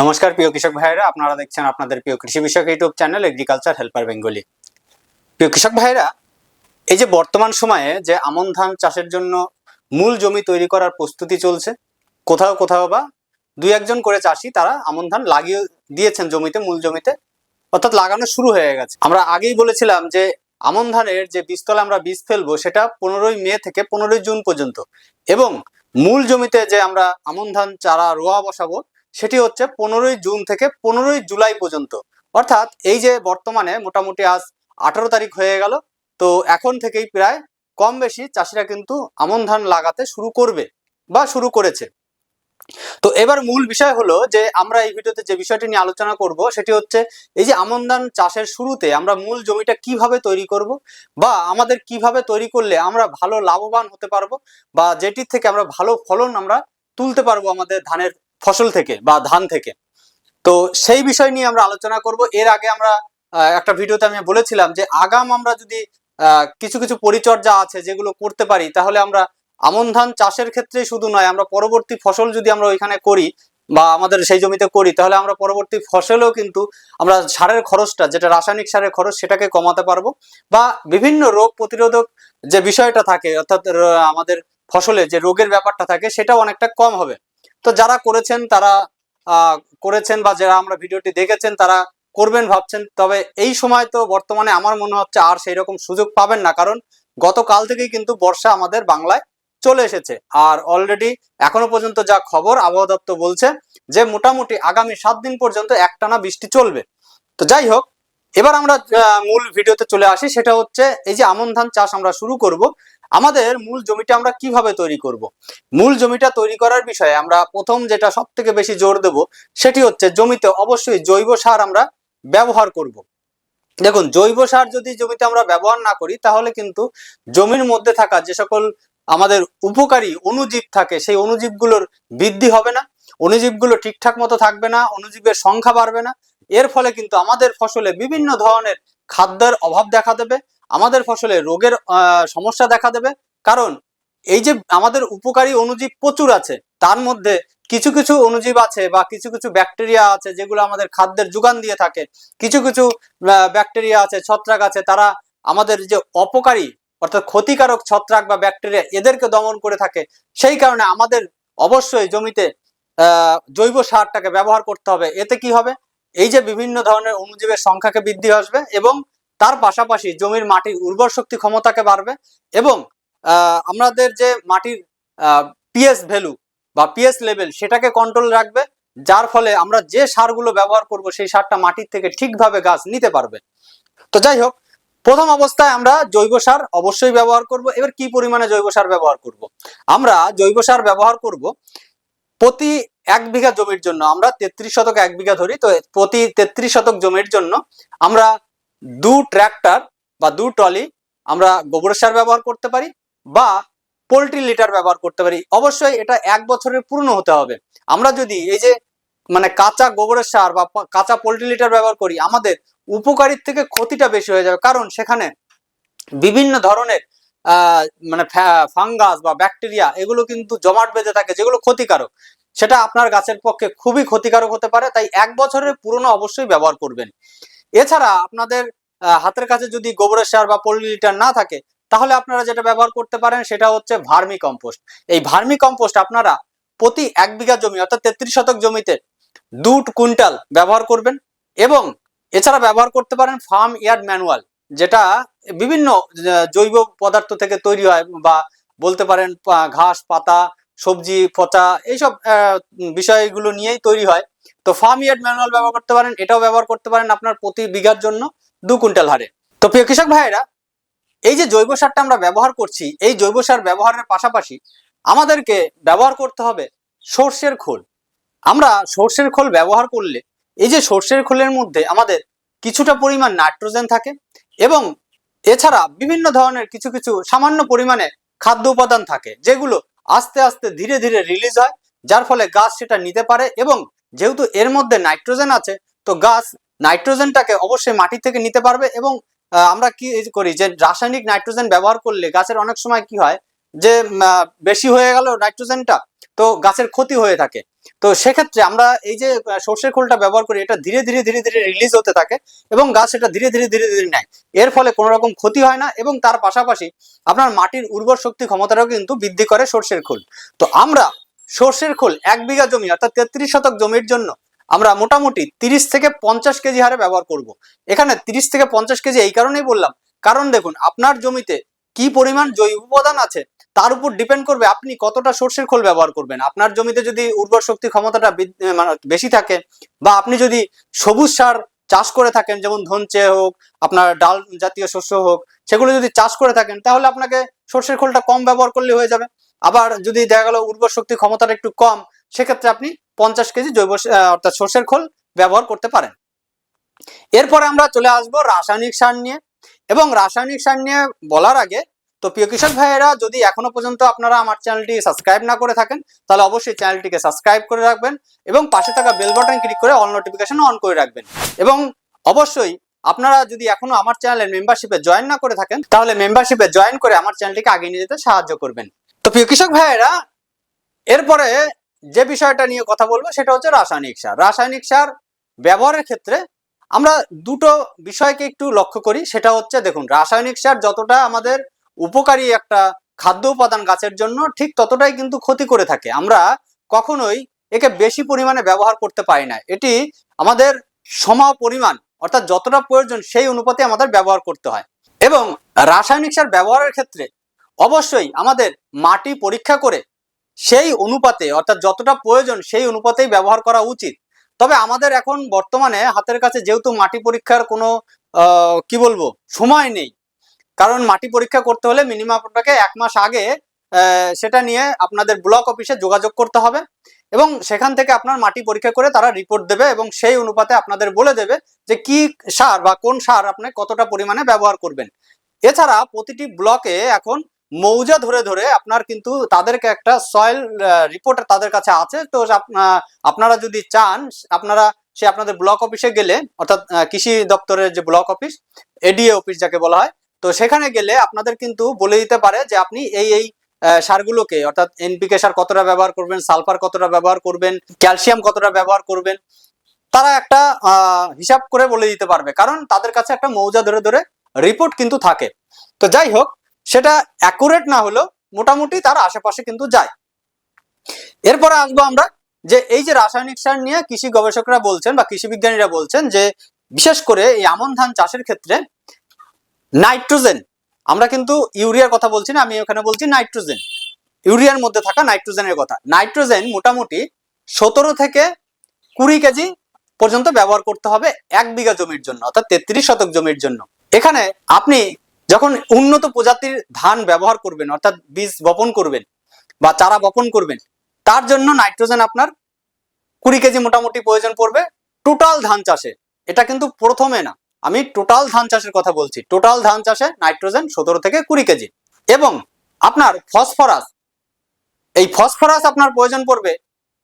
নমস্কার, প্রিয় কৃষক ভাইরা আপনারা দেখছেন আপনাদের প্রিয় কৃষি বিষয়ক YouTube channel agriculture helper Bengali প্রিয় কৃষক ভাইরা এই যে বর্তমান সময়ে যে আমন ধান চাষের জন্য মূল জমি তৈরি করার প্রস্তুতি চলছে, কোথাও কোথাও বা দুই একজন করে চাষি তারা আমন ধান লাগিয়ে দিয়েছেন জমিতে, মূল জমিতে, অর্থাৎ লাগানো শুরু হয়ে গেছে। আমরা আগেই বলেছিলাম যে আমন ধানের যে বীজতলা আমরা বীজ ফেলব, সেটা পনেরোই মে থেকে পনেরোই জুন পর্যন্ত। এবং মূল জমিতে যে আমরা আমন ধান চারা, রোয়া বসাবো সেটি হচ্ছে পনেরোই জুন থেকে পনেরোই জুলাই পর্যন্ত। অর্থাৎ এই যে বর্তমানে মোটামুটি আজ আঠারো তারিখ হয়ে গেল, তো এখন থেকেই প্রায় কম বেশি চাষিরা কিন্তু আমন ধান লাগাতে শুরু করবে বা শুরু করেছে। তো এবার মূল বিষয় হলো যে আমরা এই ভিডিওতে যে বিষয়টি নিয়ে আলোচনা করব সেটি হচ্ছে এই যে আমন ধান চাষের শুরুতে আমরা মূল জমিটা কীভাবে তৈরি করব বা আমাদের কীভাবে তৈরি করলে আমরা ভালো লাভবান হতে পারব বা যেটির থেকে আমরা ভালো ফলন আমরা তুলতে পারব আমাদের ধানের ফসল থেকে বা ধান থেকে। তো সেই বিষয় নিয়ে আমরা আলোচনা করব। এর আগে আমরা একটা ভিডিওতে আমি বলেছিলাম যে আগাম আমরা যদি কিছু কিছু পরিচর্যা আছে যেগুলো করতে পারি, তাহলে আমরা আমন ধান চাষের ক্ষেত্রে শুধু নয়, আমরা পরবর্তী ফসল যদি আমরা ওইখানে করি বা আমাদের সেই জমিতে করি, তাহলে আমরা পরবর্তী ফসলেও কিন্তু আমরা সারের খরচটা, যেটা রাসায়নিক সারের খরচ, সেটাকে কমাতে পারব। বা বিভিন্ন রোগ প্রতিরোধক যে বিষয়টা থাকে, অর্থাৎ আমাদের ফসলে যে রোগের ব্যাপারটা থাকে, সেটাও অনেকটা কম হবে। তো যারা করেছেন, তারা করেছেন বা যারা আমরা ভিডিওটি দেখেছেন, তারা করবেন ভাবছেন। তবে এই সময় তো বর্তমানে আমার মনে হচ্ছে আর সেই রকম সুযোগ পাবেন না। কারণ গতকাল থেকেই কিন্তু বর্ষা আমাদের বাংলায় চলে এসেছে। আর অলরেডি এখনও পর্যন্ত যা খবর আবহাওয়া দপ্তর বলছে যে মোটামুটি আগামী সাত দিন পর্যন্ত একটানা বৃষ্টি চলবে। তো যাই হোক, এবার আমরা মূল ভিডিওতে চলে আসি। সেটা হচ্ছে এই যে আমন ধান চাষ আমরা শুরু করব। আমাদের মূল জমিটা আমরা কীভাবে তৈরি করব? মূল জমিটা তৈরি করার বিষয়ে আমরা প্রথম যেটা সব থেকে বেশি জোর দেব সেটি হচ্ছে জমিতে অবশ্যই জৈব সার আমরা ব্যবহার করব। দেখুন, জৈব সার যদি জমিতে আমরা ব্যবহার না করি, তাহলে কিন্তু জমির মধ্যে থাকা যে সকল আমাদের উপকারী অণুজীব থাকে, সেই অণুজীবগুলোর বৃদ্ধি হবে না, অণুজীবগুলো ঠিকঠাক মতো থাকবে না, অণুজীবের সংখ্যা বাড়বে না। এর ফলে কিন্তু আমাদের ফসলে বিভিন্ন ধরনের খাদ্যের অভাব দেখা দেবে আমাদের ফসলে রোগের সমস্যা দেখা দেবে। কারণ এই যে আমাদের উপকারী অণুজীব প্রচুর আছে, তার মধ্যে কিছু কিছু অণুজীব আছে বা কিছু কিছু ব্যাকটেরিয়া আছে যেগুলো আমাদের খাদ্যের যোগান দিয়ে থাকে। কিছু কিছু ব্যাকটেরিয়া আছে, ছত্রাক আছে, তারা আমাদের যে অপকারী অর্থাৎ ক্ষতিকারক ছত্রাক বা ব্যাকটেরিয়া এদেরকে দমন করে থাকে। সেই কারণে আমাদের অবশ্যই জমিতে জৈব সারটাকে ব্যবহার করতে হবে। এতে কি হবে? এই যে বিভিন্ন ধরনের অণুজীবের সংখ্যাকে বৃদ্ধি আসবে এবং তার পাশাপাশি জমির মাটির উর্বর শক্তি ক্ষমতাকে বাড়বে এবং আমাদের যে মাটির পিএস ভ্যালু বা পিএস লেভেল সেটাকে কন্ট্রোল রাখবে, যার ফলে আমরা যে সারগুলো ব্যবহার করব সেই সারটা মাটির থেকে ঠিকভাবে গাছ নিতে পারবে। তো যাই হোক, প্রথম অবস্থায় আমরা জৈব সার অবশ্যই ব্যবহার করব। এবার কি পরিমাণে জৈব সার ব্যবহার করব? আমরা জৈব সার ব্যবহার করব প্রতি এক বিঘা জমির জন্য। আমরা তেত্রিশ শতক এক বিঘা ধরি, তো প্রতি তেত্রিশ শতক জমির জন্য আমরা দু ট্র্যাক্টর বা দু ট্রলি আমরা গোবর সার ব্যবহার করতে পারি বা পোলট্রি লিটার ব্যবহার করতে পারি। অবশ্যই এটা এক বছরের পুরনো হতে হবে। আমরা যদি এই যে মানে কাঁচা গোবরের সার বা কাঁচা পোলট্রি লিটার ব্যবহার করি, আমাদের উপকারীর থেকে ক্ষতিটা বেশি হয়ে যাবে। কারণ সেখানে বিভিন্ন ধরনের মানে ফাঙ্গাস বা ব্যাকটেরিয়া এগুলো কিন্তু জমাট বেঁধে থাকে, যেগুলো ক্ষতিকারক। সেটা আপনার গাছের পক্ষে খুবই ক্ষতিকারক হতে পারে। তাই এক বছরের পুরনো অবশ্যই ব্যবহার করবেন। এছাড়া আপনাদের হাতের কাছে যদি গোবরের সার বা পোলট্রি লিটার না থাকে, তাহলে আপনারা যেটা ব্যবহার করতে পারেন সেটা হচ্ছে ভার্মি কম্পোস্ট। এই ভার্মি কম্পোস্ট আপনারা প্রতি এক বিঘা জমি, অর্থাৎ তেত্রিশ শতক জমিতে দু কুইন্টাল ব্যবহার করবেন এবং এছাড়া ব্যবহার করতে পারেন ফার্ম ইয়ার্ড ম্যানুয়াল, যেটা বিভিন্ন জৈব পদার্থ থেকে তৈরি হয় বা বলতে পারেন ঘাস, পাতা, সবজি, পচা, এইসব বিষয়গুলো নিয়েই তৈরি হয়। তো ফার্ম ইয়ার্ড ম্যানুয়াল ব্যবহার করতে পারেন, এটাও ব্যবহার করতে পারেন আপনার প্রতি বিঘার জন্য দু কুইন্টাল হারে। তো প্রিয় কৃষক ভাইয়েরা, এই যে জৈব সারটা আমরা ব্যবহার করছি, এই জৈব সার ব্যবহারের পাশাপাশি আমাদেরকে ব্যবহার করতে হবে সর্ষের খোল। আমরা সর্ষের খোল ব্যবহার করলে, এই যে সর্ষের খোলের মধ্যে আমাদের কিছুটা পরিমাণ নাইট্রোজেন থাকে এবং এছাড়া বিভিন্ন ধরনের কিছু কিছু সামান্য পরিমাণে খাদ্য উপাদান থাকে, যেগুলো আস্তে আস্তে ধীরে ধীরে রিলিজ হয়, যার ফলে গাছ সেটা নিতে পারে এবং যেহেতু এর মধ্যে নাইট্রোজেন আছে, তো গাছ নাইট্রোজেনটাকে অবশ্যই মাটি থেকে নিতে পারবে এবং আমরা কি করি যে রাসায়নিক নাইট্রোজেন ব্যবহার করলে গাছের অনেক সময় কি হয় যে বেশি হয়ে গেল নাইট্রোজেনটা, তো গাছের ক্ষতি হয়ে থাকে। তো সেক্ষেত্রে আমরা এই যে সর্ষের খোলটা ব্যবহার করি, এটা ধীরে ধীরে ধীরে ধীরে রিলিজ হতে থাকে এবং গাছ এটা ধীরে ধীরে ধীরে ধীরে নেয়। এর ফলে কোনো রকম ক্ষতি হয় না এবং তার পাশাপাশি আপনার মাটির উর্বর শক্তি ক্ষমতাটাও কিন্তু বৃদ্ধি করে সর্ষের খোল। তো আমরা সর্ষের খোল এক বিঘা জমি, অর্থাৎ তেত্রিশ শতক জমির জন্য আমরা মোটামুটি তিরিশ থেকে পঞ্চাশ কেজি হারে ব্যবহার করব। এখানে তিরিশ থেকে পঞ্চাশ কেজি এই কারণেই বললাম। কারণ দেখুন, আপনার জমিতে কি পরিমাণ জৈব উপাদান আছে, তার উপর ডিপেন্ড করবে আপনি কতটা সর্ষের খোল ব্যবহার করবেন। আপনার জমিতে যদি উর্বর শক্তি ক্ষমতাটা মানে বেশি থাকে বা আপনি যদি সবুজ সার চাষ করে থাকেন, যেমন ধনচে হোক, আপনার ডাল জাতীয় শস্য হোক, সেগুলো যদি চাষ করে থাকেন, তাহলে আপনাকে সর্ষের খোলটা কম ব্যবহার করলে হয়ে যাবে। আবার যদি দেখা গেল উর্বর শক্তি ক্ষমতাটা একটু কম, সেক্ষেত্রে আপনি পঞ্চাশ কেজি জৈব অর্থাৎ সর্ষের খোল ব্যবহার করতে পারেন। এরপরে আমরা চলে আসব রাসায়নিক সার নিয়ে। এবং রাসায়নিক সার নিয়ে বলার আগে, তো প্রিয় কৃষক ভাইয়েরা, যদি এখনও পর্যন্ত আপনারা আমার চ্যানেলটি সাবস্ক্রাইব না করে থাকেন, তাহলে অবশ্যই চ্যানেলটিকে সাবস্ক্রাইব করে রাখবেন এবং পাশে থাকা বেল বাটন ক্লিক করে অল নোটিফিকেশন অন করে রাখবেন। এবং অবশ্যই আপনারা যদি এখনও আমার চ্যানেলের মেম্বারশিপে জয়েন না করে থাকেন, তাহলে মেম্বারশিপে জয়েন করে আমার চ্যানেলটিকে আগে নিয়ে যেতে সাহায্য করবেন। প্রিয় কৃষক ভাইয়েরা, এরপরে যে বিষয়টা নিয়ে কথা বলব সেটা হচ্ছে রাসায়নিক সার। রাসায়নিক সার ব্যবহারের ক্ষেত্রে আমরা দুটো বিষয়কে একটু লক্ষ্য করি, সেটা হচ্ছে দেখুন, রাসায়নিক সার যতটা আমাদের উপকারী একটা খাদ্য উপাদান গাছের জন্য, ঠিক ততটাই কিন্তু ক্ষতি করে থাকে। আমরা কখনোই একে বেশি পরিমাণে ব্যবহার করতে পারি না। এটি আমাদের সম পরিমাণ অর্থাৎ যতটা প্রয়োজন সেই অনুপাতে আমাদের ব্যবহার করতে হয়। এবং রাসায়নিক সার ব্যবহারের ক্ষেত্রে অবশ্যই আমাদের মাটি পরীক্ষা করে সেই অনুপাতে, অর্থাৎ যতটা প্রয়োজন সেই অনুপাতেই ব্যবহার করা উচিত। তবে আমাদের এখন বর্তমানে হাতের কাছে যেহেতু মাটি পরীক্ষার কোনো কি বলব, সময় নেই, কারণ মাটি পরীক্ষা করতে হলে মিনিমাম আপনাকে এক মাস আগে সেটা নিয়ে আপনাদের ব্লক অফিসে যোগাযোগ করতে হবে এবং সেখান থেকে আপনার মাটি পরীক্ষা করে তারা রিপোর্ট দেবে এবং সেই অনুপাতে আপনাদের বলে দেবে যে কি সার বা কোন সার আপনি কতটা পরিমাণে ব্যবহার করবেন। এছাড়া প্রতিটি ব্লকে এখন মৌজা ধরে ধরে আপনার কিন্তু তাদেরকে একটা সয়েল রিপোর্ট তাদের কাছে আছে। তো আপনারা যদি চান, আপনারা সে আপনাদের ব্লক অফিসে গেলে, অর্থাৎ কৃষি দপ্তরের যে ব্লক অফিস এডিএ অফিস যাকে বলা হয়, তো সেখানে গেলে আপনাদের কিন্তু বলে দিতে পারে যে আপনি এই এই সারগুলোকে, অর্থাৎ এনপিকে সার কতটা ব্যবহার করবেন সালফার কতটা ব্যবহার করবেন ক্যালসিয়াম কতটা ব্যবহার করবেন, তারা একটা হিসাব করে বলে দিতে পারবে। কারণ তাদের কাছে একটা মৌজা ধরে ধরে রিপোর্ট কিন্তু থাকে। তো যাই হোক সেটা অ্যাকুরেট না হলেও মোটামুটি তার আশেপাশে কিন্তু যায়। এরপরে আসব আমরা যে এই যে রাসায়নিক সার নিয়ে কৃষি গবেষকরা বলছেন বা কৃষি বিজ্ঞানীরা বলছেন যে বিশেষ করে এই আমন ধান চাষের ক্ষেত্রে নাইট্রোজেন, আমরা কিন্তু ইউরিয়ার কথা বলছি না, আমি ওখানে বলছি নাইট্রোজেন। ইউরিয়ার মধ্যে থাকা নাইট্রোজেনের কথা। নাইট্রোজেন মোটামুটি সতেরো থেকে কুড়ি কেজি পর্যন্ত ব্যবহার করতে হবে এক বিঘা জমির জন্য, অর্থাৎ তেত্রিশ শতক জমির জন্য। এখানে আপনি যখন উন্নত প্রজাতির ধান ব্যবহার করবেন, অর্থাৎ বীজ বপন করবেন বা চারা বপন করবেন, তার জন্য নাইট্রোজেন আপনার কুড়ি কেজি মোটামুটি প্রয়োজন পড়বে। টোটাল ধান চাষে, এটা কিন্তু প্রথমে না, আমি টোটাল ধান চাষের কথা বলছি। টোটাল ধান চাষে নাইট্রোজেন সতেরো থেকে কুড়ি কেজি। এবং আপনার ফসফরাস, এই ফসফরাস আপনার প্রয়োজন পড়বে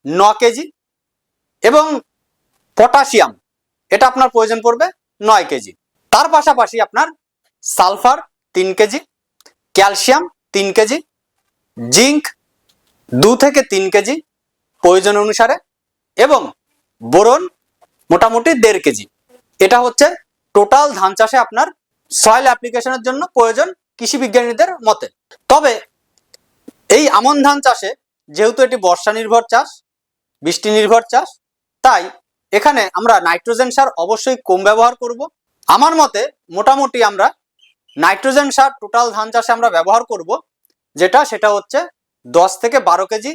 ন কেজি এবং পটাশিয়াম, এটা আপনার প্রয়োজন পড়বে নয় কেজি। তার পাশাপাশি আপনার সালফার তিন কেজি, ক্যালসিয়াম তিন কেজি, জিঙ্ক দু থেকে তিন কেজি প্রয়োজন অনুসারে এবং বোরন মোটামুটি দেড় কেজি। এটা হচ্ছে টোটাল ধান চাষে আপনার সয়েল অ্যাপ্লিকেশনের জন্য প্রয়োজন কৃষি বিজ্ঞানীদের মতে। তবে এই আমন ধান চাষে যেহেতু এটি বর্ষা নির্ভর চাষ, বৃষ্টি নির্ভর চাষ, তাই এখানে আমরা নাইট্রোজেন সার অবশ্যই কম ব্যবহার করব। আমার মতে মোটামুটি আমরা নাইট্রোজেন সার টোটাল ধান চাষে আমরা ব্যবহার করব, যেটা সেটা হচ্ছে দশ থেকে বারো কেজি।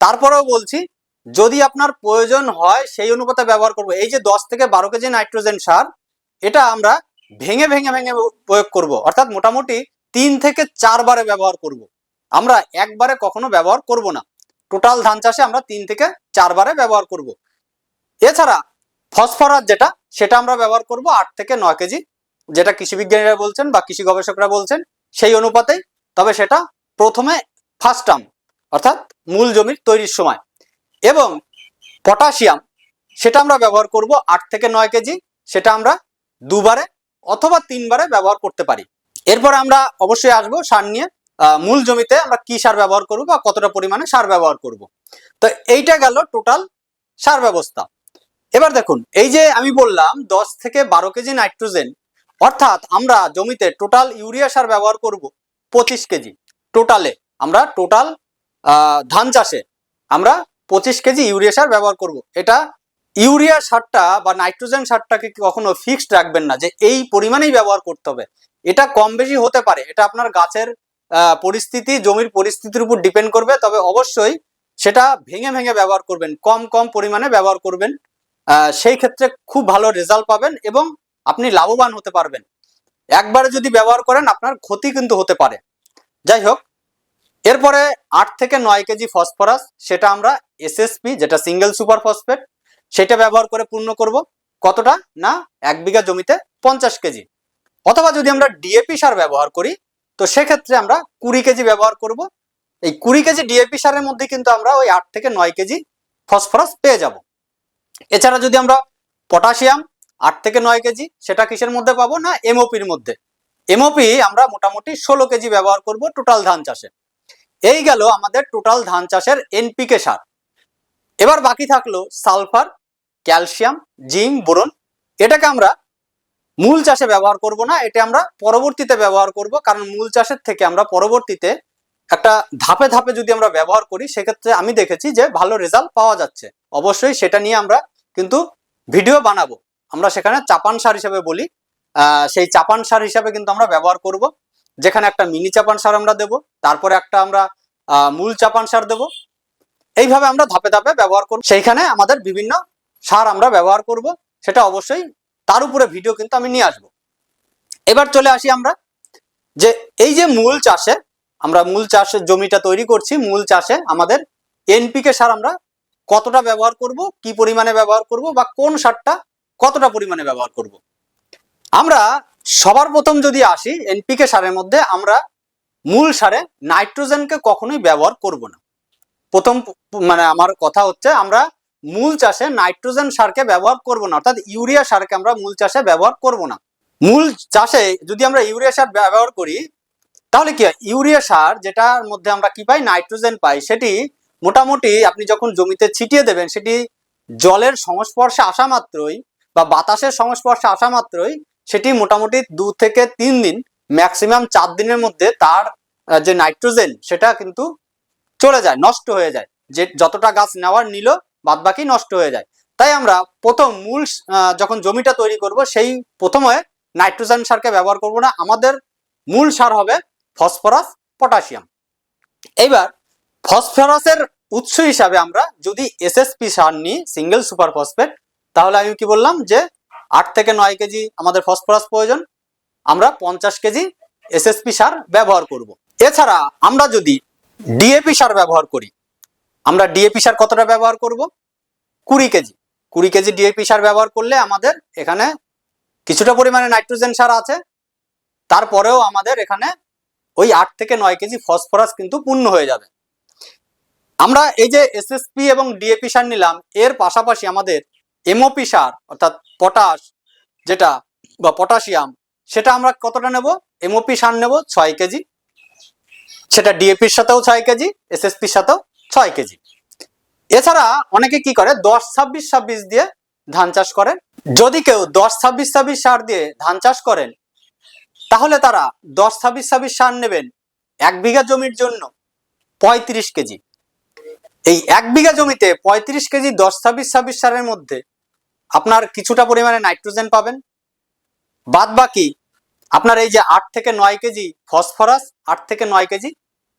তারপরেও বলছি, যদি আপনার প্রয়োজন হয় সেই অনুপাতে ব্যবহার করব। এই যে দশ থেকে বারো কেজি নাইট্রোজেন সার, এটা আমরা ভেঙে ভেঙে ভেঙে প্রয়োগ করব। অর্থাৎ মোটামুটি তিন থেকে চারবারে ব্যবহার করব। আমরা একবারে কখনো ব্যবহার করব না। টোটাল ধান চাষে আমরা তিন থেকে চারবারে ব্যবহার করব। এছাড়া ফসফরাস যেটা, সেটা আমরা ব্যবহার করব আট থেকে নয় কেজি। যেটা কৃষি বিজ্ঞানীরা বলছেন বা কৃষি গবেষকরা বলছেন, সেই অনুপাতেই তবে সেটা প্রথমে ফার্স্ট টার্ম অর্থাৎ মূল জমির তৈরির সময়। এবং পটাশিয়াম সেটা আমরা ব্যবহার করব আট থেকে নয় কেজি, সেটা আমরা দুবারে অথবা তিনবারে ব্যবহার করতে পারি। এরপর আমরা অবশ্যই আসব সার নিয়ে মূল জমিতে আমরা কি সার ব্যবহার করব বা কতটা পরিমাণে সার ব্যবহার করব। তো এইটা গেল টোটাল সার ব্যবস্থা। এবার দেখুন, এই যে আমি বললাম দশ থেকে বারো কেজি নাইট্রোজেন অর্থাৎ আমরা জমিতে টোটাল ইউরিয়া সার ব্যবহার করব পঁচিশ কেজি। টোটালে আমরা টোটাল ধান চাষে আমরা পঁচিশ কেজি ইউরিয়া সার ব্যবহার করব। এটা ইউরিয়া সারটা বা নাইট্রোজেন সারটাকে কখনো ফিক্সড রাখবেন না, যে এই পরিমাণেই ব্যবহার করতে হবে। এটা কম বেশি হতে পারে, এটা আপনার গাছের পরিস্থিতি, জমির পরিস্থিতির উপর ডিপেন্ড করবে, তবে অবশ্যই সেটা ভেঙে ভেঙে ব্যবহার করবেন, কম কম পরিমাণে ব্যবহার করবেন। সেই ক্ষেত্রে খুব ভালো রেজাল্ট পাবেন এবং আপনি লাভবান হতে পারবেন। একবারে যদি ব্যবহার করেন, আপনার ক্ষতি কিন্তু হতে পারে। যাই হোক, এরপরে আট থেকে নয় কেজি ফসফরাস, সেটা আমরা এসএসপি যেটা সিঙ্গেল সুপার ফসফেট সেটা ব্যবহার করে পূর্ণ করব। কতটা? না, এক বিঘা জমিতে পঞ্চাশ কেজি। অথবা যদি আমরা ডিএপি সার ব্যবহার করি, তো সেক্ষেত্রে আমরা কুড়ি কেজি ব্যবহার করব। এই কুড়ি কেজি ডিএপি সারের মধ্যে কিন্তু আমরা ওই আট থেকে নয় কেজি ফসফরাস পেয়ে যাব। এছাড়া যদি আমরা পটাশিয়াম আট থেকে নয় কেজি, সেটা কিসের মধ্যে পাবো না এমওপির মধ্যে? এমওপি আমরা মোটামুটি ষোলো কেজি ব্যবহার করব টোটাল ধান চাষে। এই গেল আমাদের টোটাল ধান চাষের এনপিকে সার। এবার বাকি থাকল সালফার, ক্যালসিয়াম, জিঙ্ক, বোরন। এটাকে আমরা মূল চাষে ব্যবহার করব না, এটা আমরা পরবর্তীতে ব্যবহার করব, কারণ মূল চাষের থেকে আমরা পরবর্তীতে একটা ধাপে ধাপে যদি আমরা ব্যবহার করি, সেক্ষেত্রে আমি দেখেছি যে ভালো রেজাল্ট পাওয়া যাচ্ছে। অবশ্যই সেটা নিয়ে আমরা কিন্তু ভিডিও বানাবো। আমরা সেখানে চাপান সার হিসেবে বলি। সেই চাপান সার হিসাবে কিন্তু আমরা ব্যবহার করব। যেখানে একটা মিনি চাপান সার আমরা দেব, তারপরে একটা আমরা মূল চাপান সার দেব। এইভাবে আমরা ধাপে ধাপে ব্যবহার করব। সেইখানে আমাদের বিভিন্ন সার আমরা ব্যবহার করব। সেটা অবশ্যই তার উপরে ভিডিও কিন্তু আমি নিয়ে আসব। এবার চলে আসি আমরা। যে এই যে মূল চাষে আমরা মূল চাষের জমিটা তৈরি করছি, মূল চাষে আমাদের এনপিকে সার আমরা কতটা ব্যবহার করব, কি পরিমাণে ব্যবহার করব বা কোন সারটা কতটা পরিমাণে ব্যবহার করব? আমরা সবার প্রথম যদি আসি এনপিকে সারের মধ্যে আমরা মূল সারে নাইট্রোজেনকে কখনোই ব্যবহার করব না। প্রথম মানে আমার কথা হচ্ছে আমরা মূল চাষে নাইট্রোজেন সারকে ব্যবহার করব না, অর্থাৎ ইউরিয়া সারকে আমরা মূল চাষে ব্যবহার করব না। মূল চাষে যদি আমরা ইউরিয়া সার ব্যবহার করি, তাহলে কি হয়? ইউরিয়া সার যেটার মধ্যে আমরা কি পাই? নাইট্রোজেন পাই, সেটি মোটামুটি আপনি যখন জমিতে ছিটিয়ে দেবেন, সেটি জলের সংস্পর্শে আসা মাত্রই বা বাতাসের সংস্পর্শে আসা মাত্রই সেটি মোটামুটি দু থেকে তিন দিন ম্যাক্সিমাম চার দিনের মধ্যে তার যে নাইট্রোজেন সেটা কিন্তু চলে যায়, নষ্ট হয়ে যায়। যে যতটা গাছ নেওয়ার নিল বাদ বাকি নষ্ট হয়ে যায়। তাই আমরা প্রথম মূল যখন জমিটা তৈরি করব, সেই প্রথমে নাইট্রোজেন সারকে ব্যবহার করব না। আমাদের মূল সার হবে ফসফরাস পটাশিয়াম এইবার ফসফরাসের উৎস হিসাবে আমরা যদি এসএসপি সার নিই সিঙ্গেল সুপার ফসফেট তাহলে আমি কি বললাম যে আট থেকে নয় কেজি আমাদের ফসফরাস প্রয়োজন। আমরা পঞ্চাশ কেজি এসএসপি সার ব্যবহার করব। এছাড়া আমরা যদি ডিএপি সার ব্যবহার করি, আমরা ডিএপি সার কতটা ব্যবহার করব? কুড়ি কেজি। কুড়ি কেজি ডিএপি সার ব্যবহার করলে আমাদের এখানে কিছুটা পরিমাণে নাইট্রোজেন সার আছে। তারপরেও আমাদের এখানে ওই আট থেকে নয় কেজি ফসফরাস কিন্তু পূর্ণ হয়ে যাবে। আমরা এই যে এসএসপি এবং ডিএপি সার নিলাম, এর পাশাপাশি আমাদের এমওপি সার, অর্থাৎ পটাশ যেটা বা পটাশিয়াম, সেটা আমরা কতটা নেব? এমওপি সার নেব ছয় কেজি। সেটা ডিএপির সাথেও ছয় কেজি এসএসপির সাথেও ছয় কেজি। এছাড়া অনেকে কি করে? দশ, ছাব্বিশ ছাব্বিশ দিয়ে ধান চাষ করে যদি কেউ দশ, ছাব্বিশ ছাব্বিশ সার দিয়ে ধান চাষ করেন, তাহলে তারা দশ, ছাব্বিশ ছাব্বিশ সার নেবেন এক বিঘা জমির জন্য পঁয়ত্রিশ কেজি। এই এক বিঘা জমিতে পঁয়ত্রিশ কেজি দশ, ছাব্বিশ ছাব্বিশ সারের মধ্যে আপনার কিছুটা পরিমাণে নাইট্রোজেন পাবেন। বাদ বাকি, আপনার এই যে আট থেকে নয় কেজি ফসফরাস, আট থেকে নয় কেজি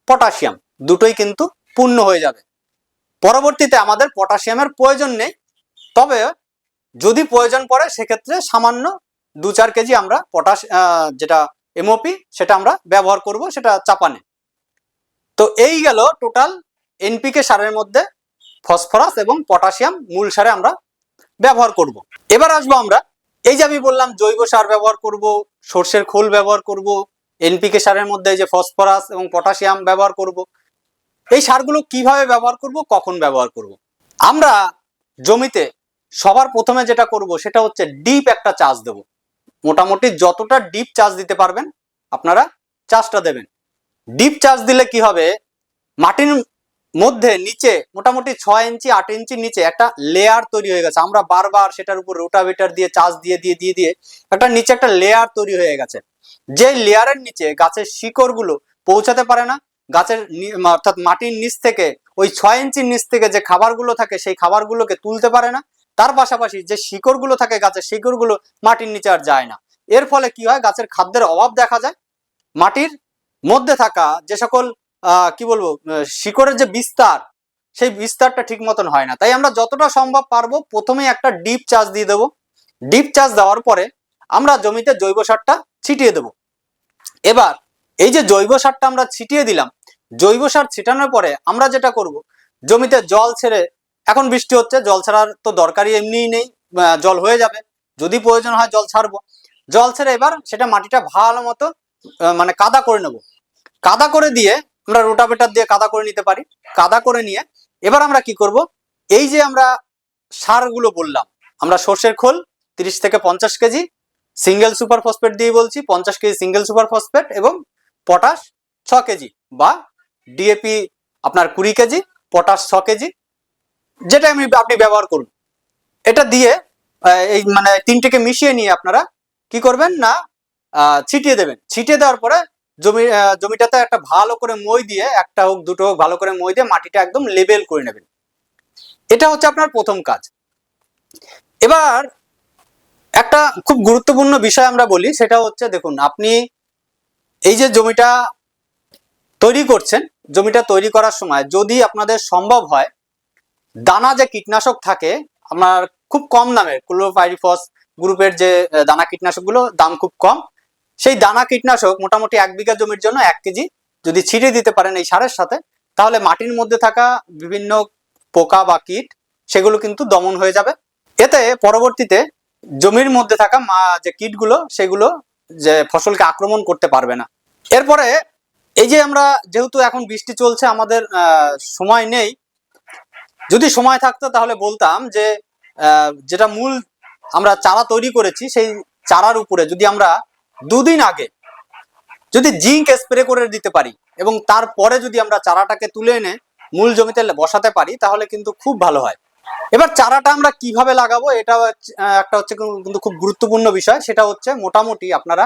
পটাশিয়াম, দুটোই কিন্তু পূর্ণ হয়ে যাবে। পরবর্তীতে আমাদের পটাশিয়ামের প্রয়োজন নেই, তবে যদি প্রয়োজন পড়ে, সেক্ষেত্রে সামান্য দু চার কেজি আমরা পটাশ যেটা এমওপি সেটা আমরা ব্যবহার করব, সেটা চাপানে। তো এই গেল টোটাল এনপিকে সারের মধ্যে ফসফরাস এবং পটাশিয়াম মূল সারে আমরা ব্যবহার করব। এবার আসব আমরা। এই যে আমি বললাম জৈব সার ব্যবহার করব, সর্ষের খোল ব্যবহার করব এনপিকে সারের মধ্যে যে ফসফরাস এবং পটাশিয়াম ব্যবহার করব। এই সারগুলো কীভাবে ব্যবহার করব, কখন ব্যবহার করব? আমরা জমিতে সবার প্রথমে যেটা করব, সেটা হচ্ছে ডিপ একটা চাষ দেব। মোটামুটি যতটা ডিপ চাষ দিতে পারবেন, আপনারা চাষটা দেবেন। ডিপ চাষ দিলে কি হবে, মাটির মধ্যে, নিচে, মোটামুটি ছয় ইঞ্চি, আট ইঞ্চির নিচে একটা লেয়ার তৈরি হয়ে গেছে। আমরা বারবার সেটার উপর রোটাভেটার দিয়ে চাষ দিয়ে দিয়ে দিয়ে দিয়ে একটা নিচে একটা লেয়ার তৈরি হয়ে গেছে। যে লেয়ারের নিচে গাছের শিকড়গুলো পৌঁছাতে পারে না, গাছের অর্থাৎ মাটির নিচ থেকে, ওই ছয় ইঞ্চির নিচ থেকে যে খাবারগুলো থাকে, সেই খাবারগুলোকে তুলতে পারে না। তার পাশাপাশি যে শিকড়গুলো থাকে গাছের শিকড়গুলো মাটির নিচে আর যায় না। এর ফলে কি হয়? গাছের খাদ্যের অভাব দেখা যায়। মাটির মধ্যে থাকা যে সকল কি বলব শিকড়ের যে বিস্তার, সেই বিস্তারটা ঠিক মতন হয় না। তাই আমরা যতটা সম্ভব পারব, প্রথমে একটা ডিপ চাষ দিয়ে দেবো। ডিপ চাষ দেওয়ার পরে আমরা জমিতে জৈব সারটা ছিটিয়ে দেব। এবার এই যে জৈব সারটা আমরা ছিটিয়ে দিলাম, জৈব সার ছিটানোর পরে আমরা যেটা করব, জমিতে জল ছেড়ে, এখন বৃষ্টি হচ্ছে, জল ছাড়ার তো দরকারই এমনিই নেই জল হয়ে যাবে। যদি প্রয়োজন হয় জল ছাড়বো। জল ছেড়ে এবার সেটা মাটিটা ভালো মতো মানে কাদা করে নেব। কাদা করে দিয়ে আমরা রোটাভেটার দিয়ে কাদা করে নিতে পারি। কাদা করে নিয়ে এবার আমরা কি করব? এই যে আমরা সারগুলো বললাম, আমরা সর্ষের খোল তিরিশ থেকে পঞ্চাশ কেজি সিঙ্গেল সুপার ফসফেট দিয়ে বলছি, পঞ্চাশ কেজি সিঙ্গেল সুপার ফসফেট এবং পটাশ ছ কেজি বা ডিএপি আপনার কুড়ি কেজি পটাশ ছ কেজি, যেটা আমি আপনি ব্যবহার করুন। এটা দিয়ে এই মানে তিনটেকে মিশিয়ে নিয়ে আপনারা কি করবেন না ছিটিয়ে দেবেন। ছিটিয়ে দেওয়ার পরে জমি জমিটাতে একটা ভালো করে মই দিয়ে, একটা হোক, দুটো হোক, ভালো করে মই দিয়ে মাটিটা একদম লেবেল করে নেবেন। এটা হচ্ছে আপনার প্রথম কাজ। এবার একটা খুব গুরুত্বপূর্ণ বিষয় আমরা বলি, সেটা হচ্ছে দেখুন, আপনি এই যে জমিটা তৈরি করছেন, জমিটা তৈরি করার সময় যদি আপনাদের সম্ভব হয়, দানা যে কীটনাশক থাকে, আপনার খুব কম দামের ক্লোরোপাইরিফস গ্রুপের যে দানা কীটনাশকগুলো দাম খুব কম সেই দানা কীটনাশক মোটামুটি এক বিঘা জমির জন্য এক কেজি যদি ছিটিয়ে দিতে পারেন এই সারের সাথে, তাহলে মাটির মধ্যে থাকা বিভিন্ন পোকা বা কীট, সেগুলো কিন্তু দমন হয়ে যাবে। এতে পরবর্তীতে জমির মধ্যে থাকা যে কীটগুলো, সেগুলো যে ফসলকে আক্রমণ করতে পারবে না। এরপরে এই যে আমরা, যেহেতু এখন বৃষ্টি চলছে, আমাদের সময় নেই, যদি সময় থাকতো তাহলে বলতাম যে যেটা মূল আমরা চারা তৈরি করেছি, সেই চারার উপরে যদি আমরা দুদিন আগে যদি জিঙ্ক স্প্রে করে দিতে পারি এবং তারপরে যদি আমরা চারাটাকে তুলে এনে মূল জমিতে বসাতে পারি, তাহলে কিন্তু খুব ভালো হয়। এবার চারাটা আমরা কীভাবে লাগাবো এটা একটা হচ্ছে কিন্তু খুব গুরুত্বপূর্ণ বিষয়। সেটা হচ্ছে মোটামুটি আপনারা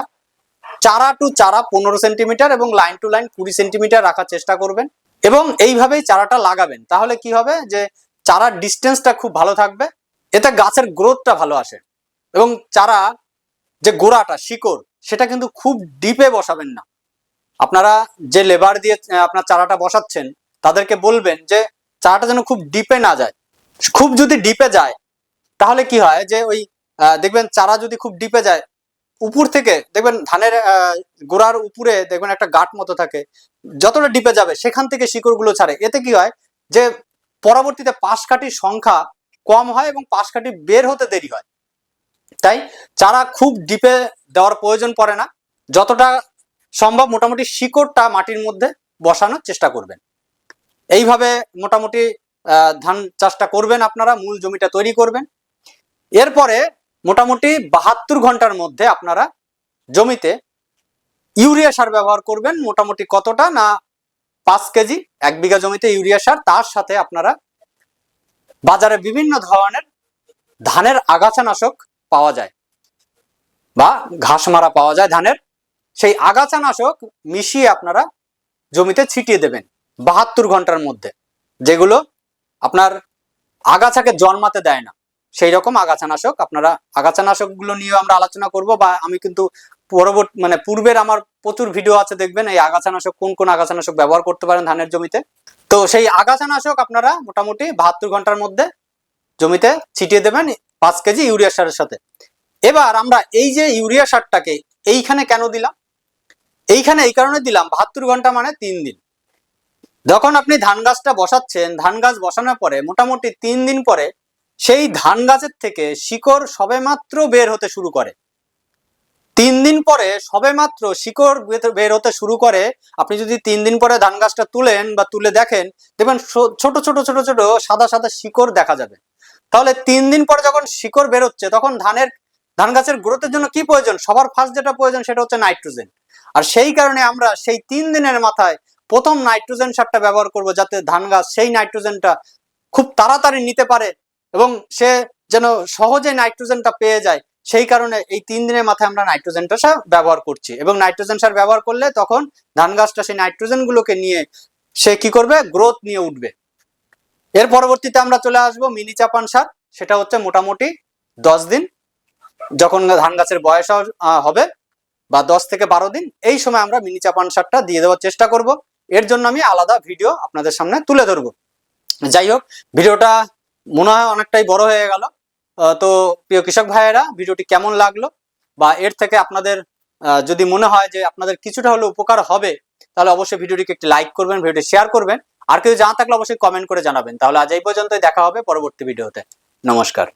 চারা টু চারা পনেরো সেন্টিমিটার এবং লাইন টু লাইন কুড়ি সেন্টিমিটার রাখার চেষ্টা করবেন এবং এইভাবেই চারাটা লাগাবেন। তাহলে কি হবে যে চারার ডিস্টেন্সটা খুব ভালো থাকবে, এতে গাছের গ্রোথটা ভালো আসে এবং চারা যে গোড়াটা, শিকড় সেটা কিন্তু খুব ডিপে বসাবেন না। আপনারা যে লেবার দিয়ে আপনার চারাটা বসাচ্ছেন, তাদেরকে বলবেন যে চারাটা যেন খুব ডিপে না যায়। খুব যদি ডিপে যায়, তাহলে কি হয় যে ওই দেখবেন চারা যদি খুব ডিপে যায়, উপর থেকে দেখবেন ধানের গোড়ার উপরে দেখবেন একটা গাঁট মতো থাকে, যতটা ডিপে যাবে সেখান থেকে শিকড়গুলো ছাড়ে। এতে কি হয় যে পরবর্তীতে পাশকাঠির সংখ্যা কম হয় এবং পাশকাঠি বের হতে দেরি হয়। তাই চারা খুব ডিপে দেওয়ার প্রয়োজন পড়ে না। যতটা সম্ভব মোটামুটি শিকড়টা মাটির মধ্যে বসানোর চেষ্টা করবেন। এইভাবে মোটামুটি ধান চাষটা করবেন আপনারা, মূল জমিটা তৈরি করবেন। এরপরে মোটামুটি বাহাত্তর ঘণ্টার মধ্যে আপনারা জমিতে ইউরিয়া সার ব্যবহার করবেন, মোটামুটি কতটা না পাঁচ কেজি, এক বিঘা জমিতে ইউরিয়া সার, তার সাথে আপনারা বাজারে বিভিন্ন ধরনের ধানের আগাছানাশক পাওয়া যায়। বা ঘাস মারা পাওয়া যায় ধানের, সেই আগাছানাশক মিশিয়ে আপনারা জমিতে ছিটিয়ে দেবেন বাহাত্তর ঘণ্টার মধ্যে, যেগুলো আপনার আগাছাকে জন্মাতে দেয় না। সেই রকম আগাছানাশক আপনারা আগাছানাশকগুলো নিয়ে আমরা আলোচনা করব বা আমি কিন্তু পরবর্তী মানে পূর্বের আমার প্রচুর ভিডিও আছে, দেখবেন এই আগাছানাশক কোন কোন আগাছানাশক ব্যবহার করতে পারেন ধানের জমিতে। তো সেই আগাছানাশক আপনারা মোটামুটি বাহাত্তর ঘণ্টার মধ্যে জমিতে ছিটিয়ে দেবেন পাঁচ কেজি ইউরিয়া সারের সাথে। এবার আমরা এই যে ইউরিয়া সারটাকে এইখানে কেন দিলাম? এইখানে এই কারণে দিলাম বাহাত্তর ঘণ্টা মানে তিন দিন। যখন আপনি ধান গাছটা বসাচ্ছেন, ধান গাছ বসানোর পরে মোটামুটি তিন দিন পরে সেই ধান গাছের থেকে শিকড় সবেমাত্র বের হতে শুরু করে। তিন দিন পরে সবেমাত্র শিকড় বের- বের হতে শুরু করে। আপনি যদি তিন দিন পরে ধান গাছটা তুলেন বা তুলে দেখেন, দেখবেন ছোট ছোট ছোট ছোট, সাদা সাদা শিকড় দেখা যাবে। তাহলে তিন দিন পরে যখন শিকড় বেরোচ্ছে তখন ধানের ধান গাছের গ্রোথের জন্য কি প্রয়োজন? সবার ফার্স্ট যেটা প্রয়োজন সেটা হচ্ছে নাইট্রোজেন আর সেই কারণে আমরা সেই তিন দিনের মাথায় প্রথম নাইট্রোজেন সারটা ব্যবহার করব যাতে ধান গাছ সেই নাইট্রোজেনটা খুব তাড়াতাড়ি নিতে পারে এবং সে যেন সহজে নাইট্রোজেনটা পেয়ে যায়। সেই কারণে এই তিন দিনের মাথায় আমরা নাইট্রোজেনটা সার ব্যবহার করছি এবং নাইট্রোজেন সার ব্যবহার করলে তখন ধান গাছটা সেই নাইট্রোজেন গুলোকে নিয়ে সে কি করবে? গ্রোথ নিয়ে উঠবে। এর পরবর্তীতে আমরা চলে আসব মিনি চাপান সার। সেটা হচ্ছে মোটামুটি দশ দিন যখন ধান গাছের বয়স হবে বা দশ থেকে বারো দিন, এই সময় আমরা মিনি চাপান সারটা দিয়ে দেওয়ার চেষ্টা করব। এর জন্য আমি আলাদা ভিডিও আপনাদের সামনে তুলে ধরবো। যাই হোক, ভিডিওটা মনে হয় অনেকটাই বড় হয়ে গেল। তো প্রিয় কৃষক ভাইয়েরা, ভিডিওটি কেমন লাগল বা এর থেকে আপনাদের যদি মনে হয় যে আপনাদের কিছুটা হলে উপকার হবে, তাহলে অবশ্যই ভিডিওটিকে একটি লাইক করবেন, ভিডিওটি শেয়ার করবেন। আর কেউ জানা থাকলে অবশ্যই কমেন্ট করে জানাবেন। তাহলে আজ এই পর্যন্তই দেখা হবে পরবর্তী ভিডিওতে। নমস্কার।